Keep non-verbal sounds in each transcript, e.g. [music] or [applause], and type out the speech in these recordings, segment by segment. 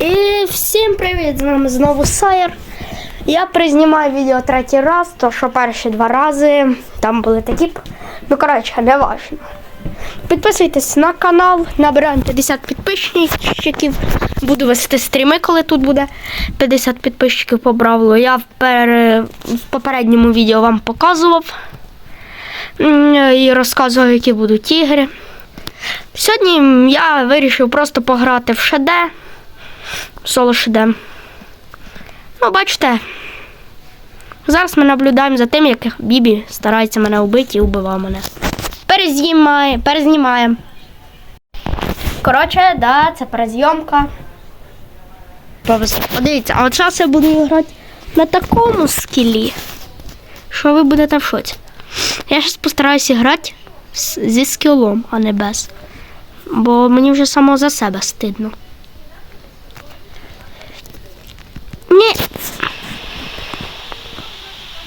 І всім привіт! З вами знову Сайер. Я признімаю відео третій раз, то що перші два рази там були такі. Ну, коротше, не важно. Підписуйтесь на канал, набираємо 50 підписчиків. Буду вести стріми, коли тут буде 50 підписчиків по бравлу. Я в, пер... в попередньому відео вам показував і розказував, які будуть ігри. Сьогодні я вирішив просто пограти в ШД. Соло ШД. Ну, бачите. Зараз ми наблюдаємо за тим, як Бібі старається мене вбити і вбивав мене. Перезнімає, перезнімаємо. Коротше, да, це перезйомка. Подивіться, а от зараз я буду грати на такому скілі, що ви будете в шоці. Я зараз постараюся грати зі скілом, а не без. Бо мені вже само за себе стидно.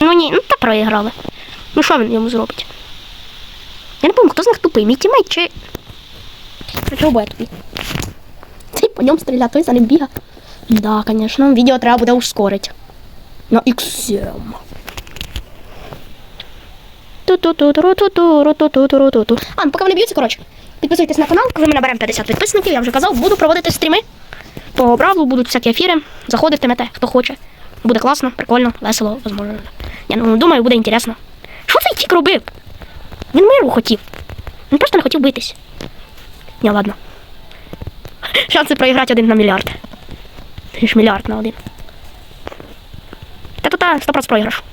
Ну ні, ну та проіграли. Ну що він йому зробить? Я не помню, хто з них тупий, мій тімейт чи. Чого бо я? Цей по ньому стріляє, той за ним біга. Да, звісно, відео треба буде ускорити. На X7. А, ну поки вони б'ються, коротше. Підписуйтесь на канал, коли ми наберемо 50 підписників, я вже казав, буду проводити стріми. По бравлу будуть всякі ефіри. Заходите, мете, хто хоче. Буде класно, прикольно, весело, возможно. Я ну, думаю, буде інтересно. Що цей тік робив? Він миру хотів. Він просто не хотів битись. Ні, ладно. [laughs] Шанси проіграти один на мільярд. Ж мільярд на один. Та тут а, 100% проіграш.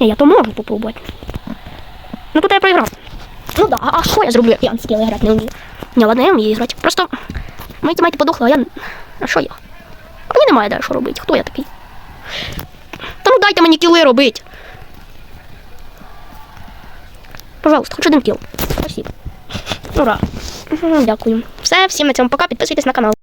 Ні, я то можу попробувати. Ну тут я проіграв. Ну да, а що я зроблю, я скіли грати не вмію? Ні, ладно, я вмію грати. Просто мої тімейти подохли, а я. А що я? А мені немає де що робити. Хто я такий? Та ну дайте мені кіли робити. Пожалуйста, хоч один кіл. Спасибо. Ура. Дякую. Все, всім на цьому пока. Підписуйтесь на канал.